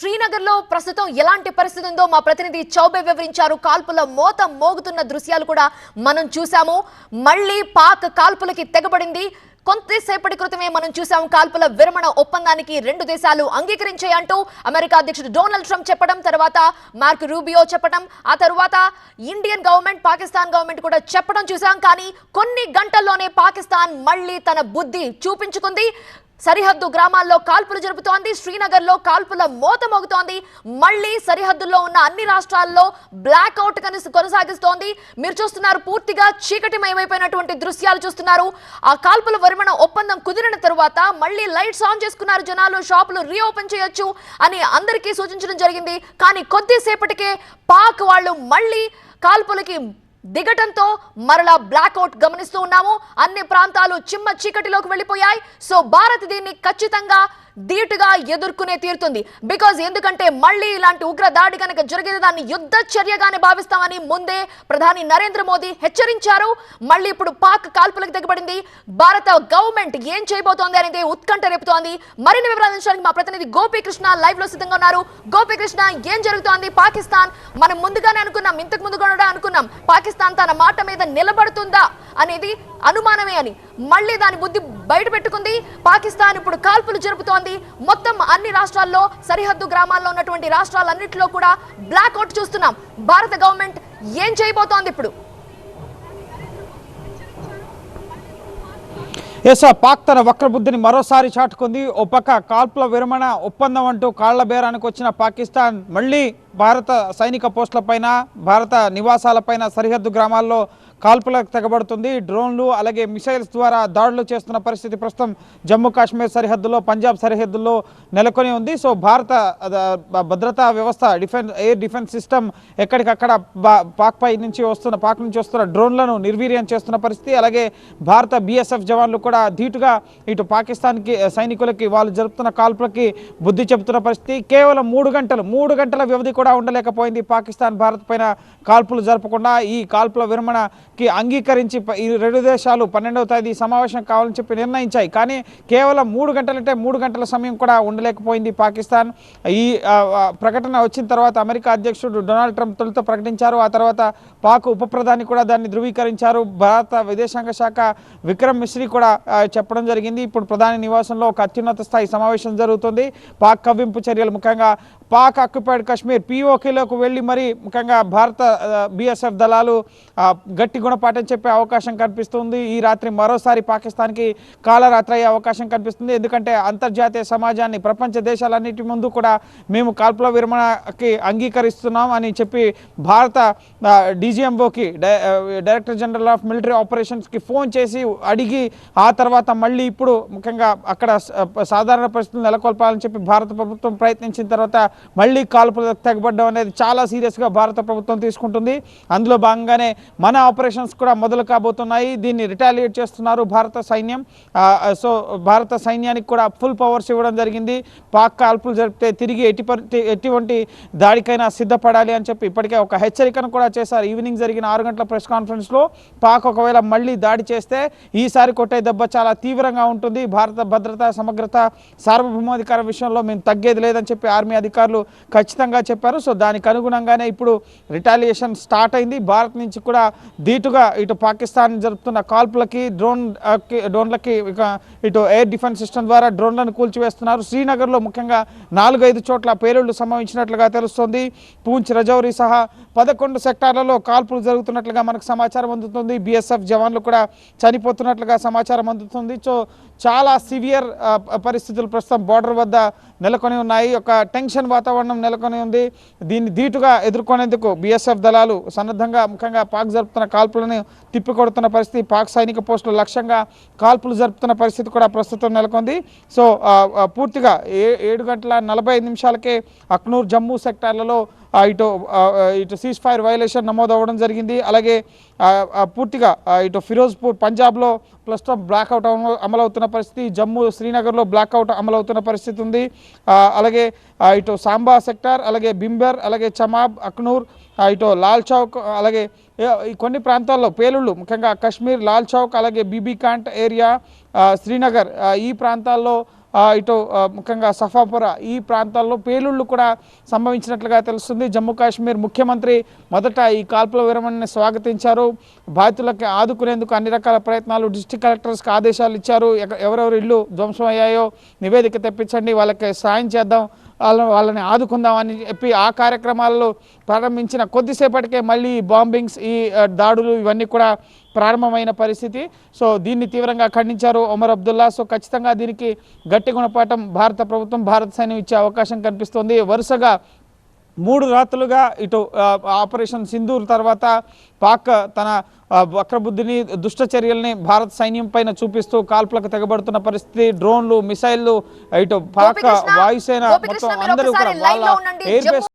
శ్రీనగర్లో ప్రస్తుతం ఎలాంటి పరిస్థితి ఉందో మా ప్రతినిధి చౌబే వివరించారు. కాల్పుల మోత మోగుతున్న దృశ్యాలు కూడా మనం చూసాము మళ్ళీ పాక్ కాల్పులకి తెగబడింది. కొంతసేపటి క్రితమే మనం చూసాం కాల్పుల విరమణ ఒప్పందానికి రెండు దేశాలు అంగీకరించాయంటూ అమెరికా అధ్యక్షుడు డొనాల్డ్ ట్రంప్ చెప్పడం తర్వాత మార్క్ రూబియో చెప్పడం ఆ తర్వాత ఇండియన్ గవర్నమెంట్ పాకిస్తాన్ గవర్నమెంట్ కూడా చెప్పడం చూసాం కానీ కొన్ని గంటల్లోనే పాకిస్తాన్ మళ్ళీ తన బుద్ధి చూపించుకుంది. సరిహద్దు గ్రామాల్లో కాల్పులు జరుపుతోంది. శ్రీనగర్లో కాల్పుల మోత మోగుతోంది. మళ్ళీ సరిహద్దుల్లో ఉన్న అన్ని రాష్ట్రాల్లో బ్లాక్ అవుట్ కొనసాగిస్తోంది. మీరు చూస్తున్నారు పూర్తిగా చీకటిమయమైపోయినటువంటి దృశ్యాలు చూస్తున్నారు. ఆ కాల్పుల విరమణ ఒప్పందం కుదిరిన తరువాత మళ్ళీ లైట్స్ ఆన్ చేసుకున్నారు జనాలు షాపులు రీఓపెన్ చేయొచ్చు అని అందరికీ సూచించడం జరిగింది. కానీ కొద్దిసేపటికే పాక్ వాళ్ళు మళ్ళీ కాల్పులకి దిగటంతో మరలా బ్లాక్అవుట్ గమనిస్తూ ఉన్నాము. అన్ని ప్రాంతాలు చిమ్మ చీకటిలోకి వెళ్ళిపోయాయి. సో భారత్ దీన్ని ఖచ్చితంగా ధీటుగా ఎదుర్కొనే తీరుతుంది. బికాజ్ ఎందుకంటే మళ్ళీ ఇలాంటి ఉగ్ర దాడి కనుక జరిగితే దాన్ని యుద్ధ చర్యగానే భావిస్తామని ముందే ప్రధాని నరేంద్ర మోదీ హెచ్చరించారు. మళ్ళీ ఇప్పుడు పాక్ కాల్పులకు దిగబడింది భారత గవర్నమెంట్ ఏం చేయబోతోంది అనేది ఉత్కంఠ రేపుతోంది. మరిన్ని వివరాలు అందించడానికి మా ప్రతినిధి గోపీకృష్ణ లైవ్లో సిద్ధంగా ఉన్నారు. గోపీకృష్ణ ఏం జరుగుతోంది? పాకిస్తాన్ మనం ముందుగానే అనుకున్నాం ఇంతకు ముందు కూడా అనుకున్నాం. పాకిస్తాన్ తన మాట మీద నిలబడుతుందా? అనేది అనుమానమే అని. మళ్ళీ దాని బుద్ధి బయట పెట్టుకుంది. పాకిస్తాన్ ఇప్పుడు కాల్పులు జరుపుతోంది. మొత్తం అన్ని రాష్ట్రాల్లో సరిహద్దు గ్రామాల్లో ఉన్నటువంటి రాష్ట్రాలన్నింటిలో కూడా బ్లాక్ అవుట్ చూస్తున్నాం. భారత గవర్నమెంట్ ఏం చేయబోతోంది ఇప్పుడు? ఎస్ పాక్ తన వక్రబుద్ధిని మరోసారి చాటుకుంది. ఓ పక్క కాల్పుల విరమణ ఒప్పందం అంటూ కాళ్ళ బేరానికి వచ్చిన పాకిస్తాన్ మళ్ళీ భారత సైనిక పోస్టులపైన భారత నివాసాలపైన సరిహద్దు గ్రామాల్లో కాల్పులకు తెగబడుతుంది. డ్రోన్లు అలాగే మిసైల్స్ ద్వారా దాడులు చేస్తున్న పరిస్థితి ప్రస్తుతం జమ్మూ కాశ్మీర్ సరిహద్దులో పంజాబ్ సరిహద్దుల్లో నెలకొని ఉంది. సో భారత భద్రతా వ్యవస్థ డిఫెన్స్ ఎయిర్ డిఫెన్స్ సిస్టమ్ ఎక్కడికక్కడ బా- పాక్ పై నుంచి వస్తున్న పాక్ నుంచి వస్తున్న డ్రోన్లను నిర్వీర్యం చేస్తున్న పరిస్థితి. అలాగే భారత బీఎస్ఎఫ్ జవాన్లు కూడా ధీటుగా ఇటు పాకిస్తాన్కి సైనికులకి వాళ్ళు జరుపుతున్న కాల్పులకి బుద్ధి చెబుతున్న పరిస్థితి. కేవలం మూడు గంటలు మూడు గంటల వ్యవధి కూడా ఉండలేకపోయింది. పాకిస్తాన్ భారత్ పైన కాల్పులు జరపకుండా ఈ కాల్పుల విరమణకి అంగీకరించి ఈ రెండు దేశాలు పన్నెండవ తేదీ సమావేశం కావాలని చెప్పి నిర్ణయించాయి. కానీ కేవలం మూడు గంటలంటే మూడు గంటల సమయం కూడా ఉండలేకపోయింది పాకిస్తాన్. ఈ ప్రకటన వచ్చిన తర్వాత అమెరికా అధ్యక్షుడు డొనాల్డ్ ట్రంప్ తొలుత ప్రకటించారు. ఆ తర్వాత పాక్ ఉప ప్రధాని కూడా దాన్ని ధృవీకరించారు. భారత విదేశాంగ శాఖ విక్రమ్ మిశ్రీ కూడా చెప్పడం జరిగింది. ఇప్పుడు ప్రధాని నివాసంలో ఒక అత్యున్నత స్థాయి సమావేశం జరుగుతుంది. పాక్ కవ్వింపు చర్యలు ముఖ్యంగా పాక్ ఆక్యుపైడ్ కాశ్మీర్ పీఓకేలోకి వెళ్ళి మరి ముఖ్యంగా భారత బీఎస్ఎఫ్ దళాలు గట్టి గుణపాఠం చెప్పే అవకాశం కనిపిస్తుంది. ఈ రాత్రి మరోసారి పాకిస్తాన్కి కాలరాత్రి అయ్యే అవకాశం కనిపిస్తుంది. ఎందుకంటే అంతర్జాతీయ సమాజాన్ని ప్రపంచ దేశాలన్నిటి ముందు కూడా మేము కాల్పుల విరమణకి అంగీకరిస్తున్నాం అని చెప్పి భారత డీజీఎంఓకి డైరెక్టర్ జనరల్ ఆఫ్ మిలిటరీ ఆపరేషన్స్కి ఫోన్ చేసి అడిగి ఆ తర్వాత మళ్ళీ ఇప్పుడు ముఖ్యంగా అక్కడ సాధారణ పరిస్థితులు నెలకొల్పాలని చెప్పి భారత ప్రభుత్వం ప్రయత్నించిన తర్వాత మళ్ళీ కాల్పులకు తెగబడ్డం అనేది చాలా సీరియస్గా భారత ప్రభుత్వం తీసుకుంటుంది. అందులో భాగంగానే మన ఆపరేషన్స్ కూడా మొదలు కాబోతున్నాయి. దీన్ని రిటాలియేట్ చేస్తున్నారు భారత సైన్యం. సో భారత సైన్యానికి కూడా ఫుల్ పవర్స్ ఇవ్వడం జరిగింది. పాక్ కాల్పులు జరిపితే తిరిగి ఎట్టి ఎటువంటి దాడికైనా సిద్ధపడాలి అని చెప్పి ఇప్పటికే ఒక హెచ్చరికను కూడా చేశారు. ఈవినింగ్ జరిగిన ఆరు గంటల ప్రెస్ కాన్ఫరెన్స్లో పాక్ ఒకవేళ మళ్ళీ దాడి చేస్తే ఈసారి కొట్టే దెబ్బ చాలా తీవ్రంగా ఉంటుంది. భారత భద్రత సమగ్రత సార్వభౌమాధికార విషయంలో మేము తగ్గేది లేదని చెప్పి ఆర్మీ అధికారులు ఖచ్చితంగా చెప్పారు. సో దానికి అనుగుణంగానే ఇప్పుడు రిటాలియేషన్ స్టార్ట్ అయింది. భారత్ నుంచి కూడా ధీటుగా ఇటు పాకిస్తాన్ జరుపుతున్న కాల్పులకి డ్రోన్ డ్రోన్లకి ఇటు ఎయిర్ డిఫెన్స్ సిస్టమ్ ద్వారా డ్రోన్లను కూల్చివేస్తున్నారు. శ్రీనగర్లో ముఖ్యంగా నాలుగైదు చోట్ల పేలుళ్ళు సంభవించినట్లుగా తెలుస్తోంది. పూంచ్ రజౌరి సహా పదకొండు సెక్టార్లలో కాల్పులు జరుగుతున్నట్లుగా మనకు సమాచారం అందుతుంది. బీఎస్ఎఫ్ జవాన్లు కూడా చనిపోతున్నట్లుగా సమాచారం అందుతుంది. సో చాలా సివియర్ పరిస్థితులు ప్రస్తుతం బార్డర్ వద్ద నెలకొని ఉన్నాయి. ఒక టెన్షన్ వాతావరణం నెలకొని ఉంది. దీన్ని ధీటుగా ఎదుర్కొనేందుకు బీఎస్ఎఫ్ దళాలు సన్నద్ధంగా ముఖ్యంగా పాక్ జరుపుతున్న కాల్పులను తిప్పికొడుతున్న పరిస్థితి పాక్ సైనిక పోస్టులు లక్ష్యంగా కాల్పులు జరుపుతున్న పరిస్థితి కూడా ప్రస్తుతం నెలకొంది. సో పూర్తిగా ఏ ఏడు గంటల నలభై నిమిషాలకే అక్నూర్ జమ్మూ సెక్టార్లలో ఇటు ఇటు సీజ్ ఫైర్ వైలేషన్ నమోదు అవ్వడం జరిగింది. అలాగే పూర్తిగా ఇటు ఫిరోజ్పూర్ పంజాబ్లో ప్రస్తుతం బ్లాక్అవుట్ అమలవుతున్న పరిస్థితి జమ్మూ శ్రీనగర్లో బ్లాక్అవుట్ అమలవుతున్న పరిస్థితి ఉంది. అలాగే ఇటు సాంబా సెక్టార్ అలాగే బింబర్ అలాగే చమాబ్ అక్నూర్ ఇటు లాల్ చౌక్ అలాగే ఈ కొన్ని ప్రాంతాల్లో పేలుళ్ళు ముఖ్యంగా కశ్మీర్ లాల్ చౌక్ అలాగే బీబీ కాంట్ ఏరియా శ్రీనగర్ ఈ ప్రాంతాల్లో ఇటు ముఖ్యంగా సఫాపుర ఈ ప్రాంతాల్లో పేలుళ్ళు కూడా సంభవించినట్లుగా తెలుస్తుంది. జమ్మూ కాశ్మీర్ ముఖ్యమంత్రి మొదట ఈ కాల్పుల విరమణని స్వాగతించారు. బాధితులకి ఆదుకునేందుకు అన్ని రకాల ప్రయత్నాలు డిస్టిక్ కలెక్టర్స్కి ఆదేశాలు ఇచ్చారు. ఎవరెవరు ఇల్లు ధ్వంసం అయ్యాయో నివేదిక తెప్పించండి. వాళ్ళకి సాయం చేద్దాం. వాళ్ళ వాళ్ళని ఆదుకుందామని చెప్పి ఆ కార్యక్రమాల్లో ప్రారంభించిన కొద్దిసేపటికే మళ్ళీ ఈ బాంబింగ్స్ ఈ దాడులు ఇవన్నీ కూడా ప్రారంభమైన పరిస్థితి. సో దీన్ని తీవ్రంగా ఖండించారు ఒమర్ అబ్దుల్లా. సో ఖచ్చితంగా దీనికి గట్టి గుణపాఠం భారత ప్రభుత్వం భారత సైన్యం ఇచ్చే అవకాశం కనిపిస్తోంది. వరుసగా మూడు రాత్రులుగా ఇటు ఆపరేషన్ సింధూర్ తర్వాత పాక్ తన వక్రబుద్ధిని దుష్ట చర్యల్ని భారత సైన్యం పైన చూపిస్తూ కాల్పులకు తెగబడుతున్న పరిస్థితి డ్రోన్లు మిసైళ్ళు ఇటు పాక్ వాయుసేన మొత్తం అందరూ కూడా వాళ్ళ. Air base